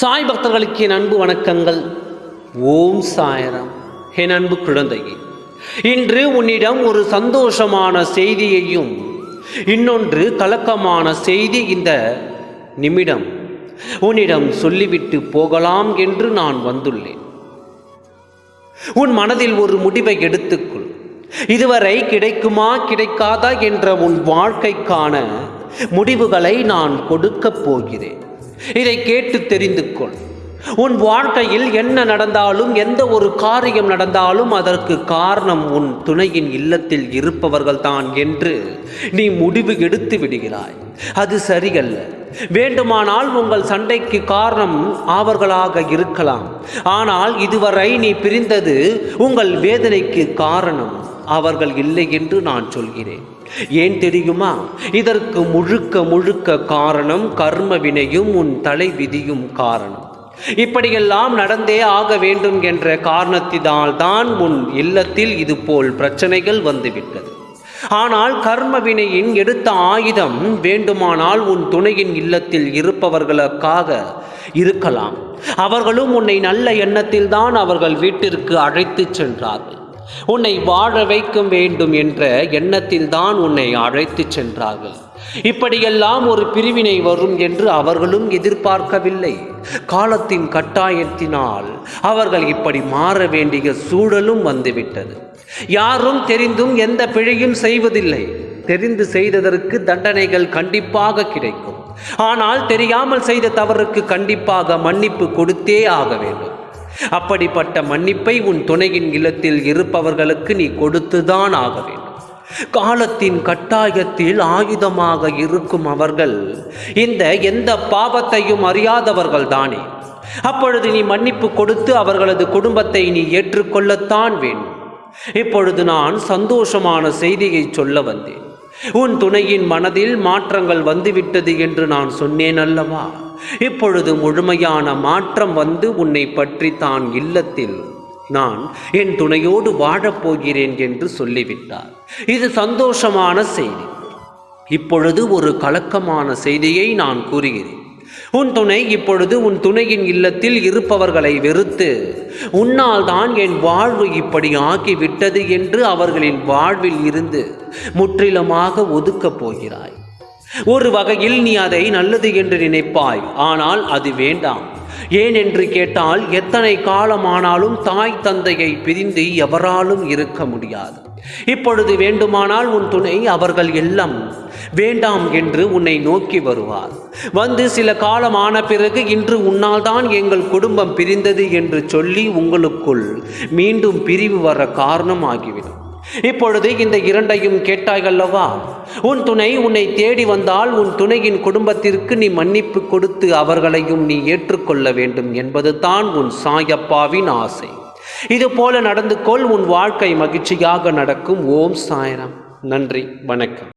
சாய் பக்தர்களுக்கு என் அன்பு வணக்கங்கள். ஓம் சாயரம். என் அன்பு குழந்தையே இன்று உன்னிடம் ஒரு சந்தோஷமான செய்தியையும் இன்னொன்று கலக்கமான செய்தி இந்த நிமிடம் உன்னிடம் சொல்லிவிட்டு போகலாம் என்று நான் வந்துள்ளேன். உன் மனதில் ஒரு முடிவை எடுத்துக்கொள். இதுவரை கிடைக்குமா கிடைக்காதா என்ற உன் வாழ்க்கைக்கான முடிவுகளை நான் கொடுக்கப் போகிறேன். இதை கேட்டு தெரிந்து கொள். உன் வாழ்க்கையில் என்ன நடந்தாலும் எந்த ஒரு காரியம் நடந்தாலும் அதற்கு காரணம் உன் துணையின் இல்லத்தில் இருப்பவர்கள் தான் என்று நீ முடிவு எடுத்து விடுகிறாய். அது சரியல்ல. வேண்டுமானால் உங்கள் சண்டைக்கு காரணம் அவர்களாக இருக்கலாம். ஆனால் இதுவரை நீ பிரிந்தது உங்கள் வேதனைக்கு காரணம். அவர்கள் இல்லை என்று நான் சொல்கிறேன். ஏன் தெரியுமா? இதற்கு முழுக்க முழுக்க காரணம் கர்ம வினையும் உன் தலை விதியும் காரணம். இப்படியெல்லாம் நடந்தே ஆக வேண்டும் என்ற காரணத்தினால் தான் உன் இல்லத்தில் இதுபோல் பிரச்சனைகள் வந்துவிட்டது. ஆனால் கர்ம வினையின் எடுத்த ஆயுதம் வேண்டுமானால் உன் துணையின் இல்லத்தில் இருப்பவர்களுக்காக இருக்கலாம். அவர்களும் உன்னை நல்ல எண்ணத்தில் தான் அவர்கள் வீட்டிற்கு அழைத்துச் சென்றார்கள். உன்னை வாழ வைக்கும் வேண்டும் என்ற எண்ணத்தில் தான் உன்னை அழைத்துச் சென்றார்கள். இப்படியெல்லாம் ஒரு பிரிவினை வரும் என்று அவர்களும் எதிர்பார்க்கவில்லை. காலத்தின் கட்டாயத்தினால் அவர்கள் இப்படி மாற வேண்டிய சூழலும் வந்துவிட்டது. யாரும் தெரிந்தும் எந்த பிழையும் செய்வதில்லை. தெரிந்து செய்ததற்கு தண்டனைகள் கண்டிப்பாக கிடைக்கும். ஆனால் தெரியாமல் செய்த தவறுக்கு கண்டிப்பாக மன்னிப்பு கொடுத்தே ஆக வேண்டும். அப்படிப்பட்ட மன்னிப்பை உன் துணையின் இல்லத்தில் இருப்பவர்களுக்கு நீ கொடுத்துதான் ஆக வேண்டும். காலத்தின் கட்டாயத்தில் ஆயுதமாக இருக்கும் அவர்கள் இந்த எந்த பாவத்தையும் அறியாதவர்கள் தானே. அப்பொழுது நீ மன்னிப்பு கொடுத்து அவர்களது குடும்பத்தை நீ ஏற்றுக்கொள்ளத்தான் வேண்டும். இப்பொழுது நான் சந்தோஷமான செய்தியை சொல்ல வந்தேன். உன் துணையின் மனதில் மாற்றங்கள் வந்துவிட்டது என்று நான் சொன்னேன் அல்லவா? இப்பொழுது முழுமையான மாற்றம் வந்து உன்னை பற்றி தான் இல்லத்தில். நான் என் துணையோடு வாழப்போகிறேன் என்று சொல்லிவிட்டார். இது சந்தோஷமான செய்தி. இப்பொழுது ஒரு கலக்கமான செய்தியை நான் கூறுகிறேன். உன் துணை இப்பொழுது உன் துணையின் இல்லத்தில் இருப்பவர்களை வெறுத்து உன்னால் தான் என் வாழ்வு இப்படி ஆகிவிட்டது என்று அவர்களின் வாழ்வில் இருந்து முற்றிலுமாக ஒதுக்கப் போகிறாய். ஒரு வகையில் நீ அதை நல்லது என்று நினைப்பாய் ஆனால் அது வேண்டாம். ஏன் என்று கேட்டால் எத்தனை காலமானாலும் தாய் தந்தையை பிரிந்து எவராலும் இருக்க முடியாது. இப்பொழுது வேண்டுமானால் உன் துணை அவர்கள் எல்லாம் வேண்டாம் என்று உன்னை நோக்கி வருவார். வந்து சில காலம் ஆன பிறகு இன்று உன்னால் தான் எங்கள் குடும்பம் பிரிந்தது என்று சொல்லி உங்களுக்குள் மீண்டும் பிரிவு வர காரணம் ஆகிவிடும் இப்பொழுது இந்த இரண்டையும் கேட்டாய்கல்லவா? உன் துணை உன்னை தேடி வந்தால் உன் துணையின் குடும்பத்திற்கு நீ மன்னிப்பு கொடுத்து அவர்களையும் நீ ஏற்றுக்கொள்ள வேண்டும் என்பது தான் உன் சாயப்பாவின் ஆசை. இது போல நடந்து கொள் உன் வாழ்க்கை மகிழ்ச்சியாக நடக்கும். ஓம் சாயனம் நன்றி. வணக்கம்.